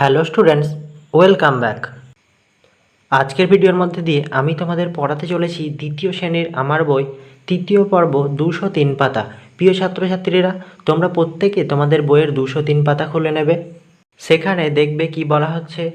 Hello students, welcome back. আজকের ভিডিওর মধ্যে দিয়ে আমি তোমাদের পড়াতে চলেছি দ্বিতীয় শ্রেণির আমার বই, তৃতীয় পর্ব দুশো তিন পাতা। প্রিয় ছাত্রছাত্রীরা, তোমরা প্রত্যেকে তোমাদের বইয়ের দুশো তিন পাতা খুলে নেবে। সেখানে দেখবে কি বলা হচ্ছে?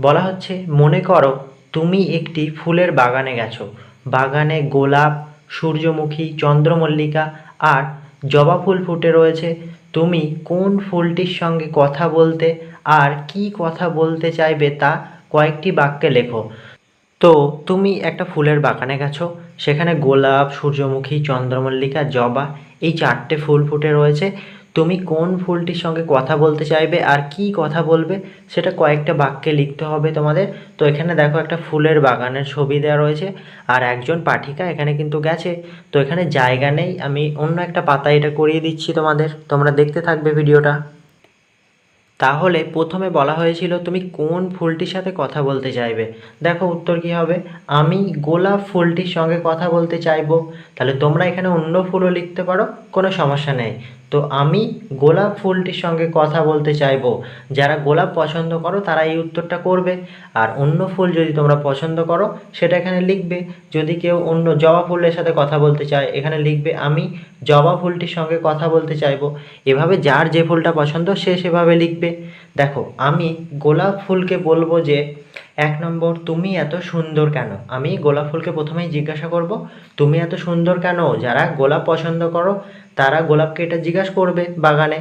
বলা হচ্ছে, মনে করো তুমি একটি ফুলের বাগানে গেছো। বাগানে গোলাপ, সূর্যমুখী, চন্দ্রমল্লিকা আর জবা ফুল ফুটে রয়েছে। তুমি কোন ফুলটির সঙ্গে কথা বলতে আর কি কথা বলতে চাইবে তা কয়েকটি বাক্যে লেখো। তো, তুমি একটা ফুলের বাগানে গেছো। সেখানে গোলাপ, সূর্যমুখী, চন্দ্রমল্লিকা, জবা এই চারটে ফুল ফুটে রয়েছে। তুমি কোন ফুলটির সঙ্গে কথা বলতে চাইবে আর কি কথা বলবে, সেটা কয়েকটা বাক্যে লিখতে হবে তোমাদের। তো এখানে দেখো একটা ফুলের বাগানের ছবি দেওয়া রয়েছে, আর একজন পাঠিকা এখানে কিন্তু গেছে। তো এখানে জায়গা নেই, আমি অন্য একটা পাতা এটা করিয়ে দিচ্ছি তোমাদের, তোমরা দেখতে থাকবে ভিডিওটা। তাহলে প্রথমে বলা হয়েছিল তুমি কোন ফুলটির সাথে কথা বলতে চাইবে। দেখো উত্তর কী হবে, আমি গোলাপ ফুলটির সঙ্গে কথা বলতে চাইব। তাহলে তোমরা এখানে অন্য ফুলও লিখতে পারো, কোনো সমস্যা নেই। তো আমি গোলাপ ফুলটির সঙ্গে কথা বলতে চাইব। যারা গোলাপ পছন্দ করো, তারা এই উত্তরটা করবে। আর অন্য ফুল যদি তোমরা পছন্দ করো, সেটা এখানে লিখবে। যদি কেউ অন্য জবা ফুলের সাথে কথা বলতে চায়, এখানে লিখবে, আমি জবা ফুলটির সঙ্গে কথা বলতে চাইব। এভাবে যার যে ফুলটা পছন্দ, সে সেভাবে লিখবে। দেখো, আমি গোলাপ ফুলকে বলব যে, এক নম্বর, তুমি এত সুন্দর কেন? আমি গোলাপ ফুলকে প্রথমেই জিজ্ঞাসা করব, তুমি এত সুন্দর কেন? যারা গোলাপ পছন্দ করো তারা গোলাপকে এটা জিজ্ঞাসা করবে বাগানে।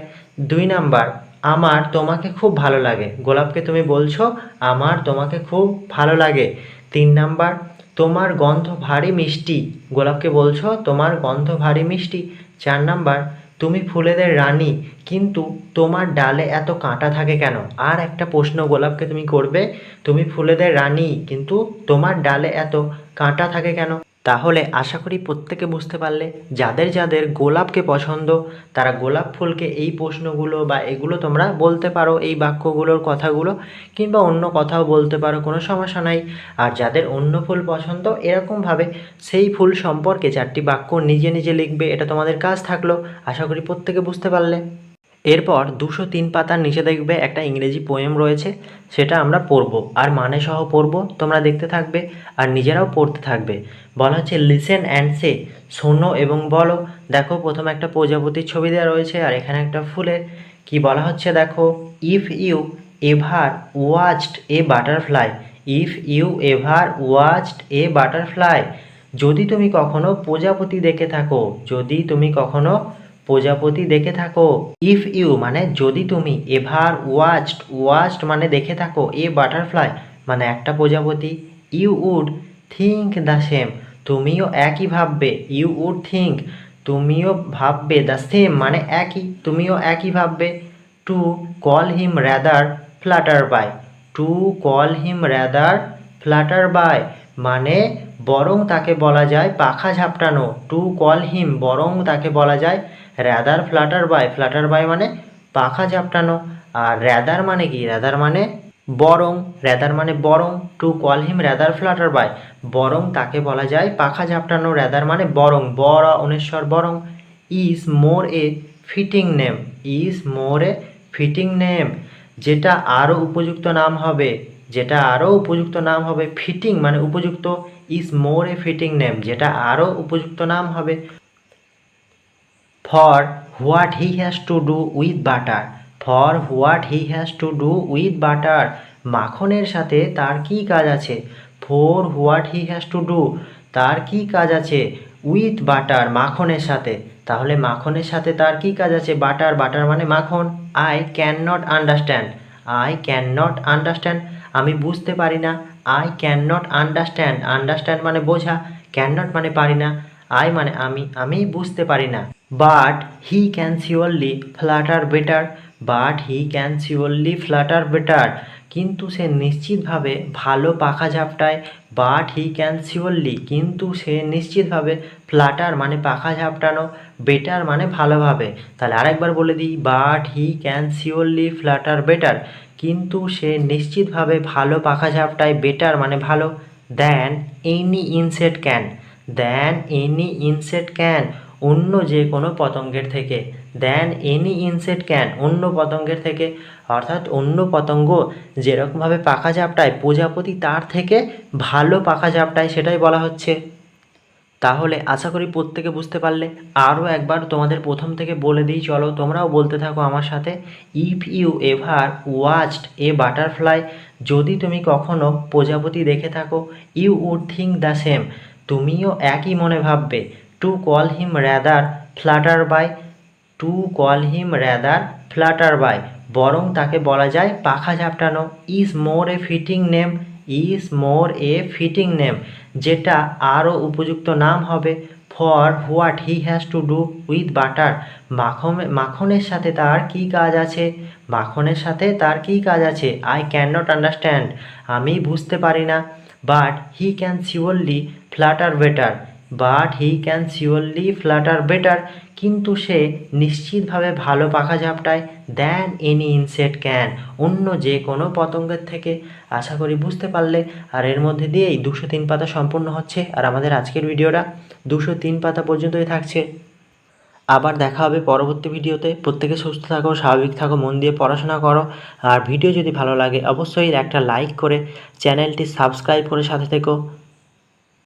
দুই নাম্বার, আমার তোমাকে খুব ভালো লাগে। গোলাপকে তুমি বলছো, আমার তোমাকে খুব ভালো লাগে। তিন নাম্বার, তোমার গন্ধ ভারী মিষ্টি। গোলাপকে বলছো, তোমার গন্ধ ভারী মিষ্টি। চার নাম্বার, তুমি ফুলেদের রানী, কিন্তু তোমার ডালে এত কাঁটা থাকে কেন? আর একটা প্রশ্ন গোলাপকে তুমি করবে, তুমি ফুলেদের রানী, কিন্তু তোমার ডালে এত কাঁটা থাকে কেন? তাহলে আশা করি প্রত্যেকে বুঝতে পারলে যাদের যাদের গোলাপকে পছন্দ, তারা গোলাপ ফুলকে এই প্রশ্নগুলো বা এগুলো তোমরা বলতে পারো, এই বাক্যগুলোর কথাগুলো কিংবা অন্য কথাও বলতে পারো, কোনো সমস্যা নাই। আর যাদের অন্য ফুল পছন্দ, এরকমভাবে সেই ফুল সম্পর্কে চারটি বাক্য নিজে নিজে লিখবে, এটা তোমাদের কাজ থাকল। আশা করি প্রত্যেকে বুঝতে পারলে। এরপর দুশো তিন পাতার নিচে দেখবে একটা ইংরেজি পোয়েম রয়েছে, সেটা আমরা পড়ব। আর মানে সহ পড়ব, তোমরা দেখতে থাকবে আর নিজেরাও পড়তে থাকবে। বলা হচ্ছে লিসেন অ্যান্ড সে শোনো এবং বলো। দেখো, প্রথমে একটা প্রজাপতির ছবি দেওয়া রয়েছে আর এখানে একটা ফুলের। কি বলা হচ্ছে, দেখো if you ever watched a butterfly if you ever watched a butterfly যদি তুমি কখনো প্রজাপতি দেখে থাকো, যদি তুমি কখনো প্রজাপতি দেখে থাকো। ইফ ইউ মানে যদি তুমি এভার ওয়াচড ওয়াচড মানে দেখে থাকো, এ বাটারফ্লাই মানে একটা প্রজাপতি। You would think the same তুমিও একই ভাববে। ইউ উড থিঙ্ক তুমিও ভাববে দ্য সেম মানে একই, তুমিও একই ভাববে। To call him rather flutter by to call him rather flutter by মানে বরং তাকে বলা যায় পাখা ঝাপটানো। টু কল হিম বরং তাকে বলা যায় rather flutter by flutter by মানে পাখা ঝাপটানো, আর র্যাদার মানে কি? র্যাদার মানে বরং র্যাদার মানে বরং to call him rather flutter by বরং তাকে বলা যায় পাখা ঝাপটানো র্যাদার মানে বরং বড় অনেশ্বর, বরং is more a fitting name is more a fitting name যেটা আরও উপযুক্ত নাম হবে, যেটা আরও উপযুক্ত নাম হবে ফিটিং মানে উপযুক্ত is more a fitting name যেটা আরও উপযুক্ত নাম হবে। For what he has to do with butter for what he has to do with butter মাখনের সাথে তার কি কাজ আছে? For what he has to do তার কি কাজ আছে? উইথ বাটার মাখনের সাথে। তাহলে মাখনের সাথে তার কি কাজ আছে? বাটার বাটার মানে মাখন। I can not understand I can not understand আমি বুঝতে পারি না। I can not understand understand মানে বোঝা। ক্যান নট মানে পারি না। আই মানে আমি আমি বুঝতে পারি না। But he can surely flutter better but he can surely flutter better কিন্তু সে নিশ্চিতভাবে ভালো পাখা ঝাপটায়। বাট হি ক্যান শিওরলি কিন্তু সে নিশ্চিতভাবে ফ্লাটার মানে পাখা ঝাপটানো বেটার মানে ভালোভাবে। তাহলে আরেকবার বলে দিই but he can surely flutter better কিন্তু সে নিশ্চিতভাবে ভালো পাখা ঝাপটায় বেটার মানে ভালো। Than any insect can than any insect can অন্য যে কোনো পতঙ্গের থেকে। দেন এনি ইনসেক্ট ক্যান অন্য পতঙ্গের থেকে। অর্থাৎ অন্য পতঙ্গ যেরকমভাবে পাখা ঝাপটায় প্রজাপতি তার থেকে ভালো পাখা ঝাপটায় সেটাই বলা হচ্ছে। তাহলে আশা করি প্রত্যেকে বুঝতে পারলে। আরও একবার তোমাদের প্রথম থেকে বলে দিই, চলো তোমরাও বলতে থাকো আমার সাথে। If you ever watched a butterfly যদি তুমি কখনো প্রজাপতি দেখে থাকো you would think the same তুমিও একই মনে ভাববে। To call him rather flutter by to call him rather flutter by বরং তাকে বলা যায় পাখা ঝাপটানো। Is more a fitting name is more a fitting name যেটা আরও উপযুক্ত নাম হবে for what he has to do with butter মাখন মাখনের সাথে তার কী কাজ আছে? মাখনের সাথে তার কী কাজ আছে? আই ক্যান নট আন্ডারস্ট্যান্ড আমি বুঝতে পারি না। But he can surely flutter better but he can surely flutter better কিন্তু সে নিশ্চিতভাবে ভালো পাখা ঝাপটায় দ্যান এনি ইনসেক্ট ক্যান অন্য যে কোনো পতঙ্গের থেকে, আশা করি বুঝতে পারলে। আর এর মধ্যে দিয়েই দুশো তিন পাতা সম্পূর্ণ হচ্ছে আর আমাদের আজকের ভিডিওটা। দুশো তিন পাতা পর্যন্তই থাকছে। আবার দেখা হবে পরবর্তী ভিডিওতে। প্রত্যেকে সুস্থ থাকো, স্বাভাবিক থাকো, মন দিয়ে পড়াশোনা করো। আর ভিডিও যদি ভালো লাগে, অবশ্যই একটা লাইক করে চ্যানেলটি সাবস্ক্রাইব করে সাথে থেকো।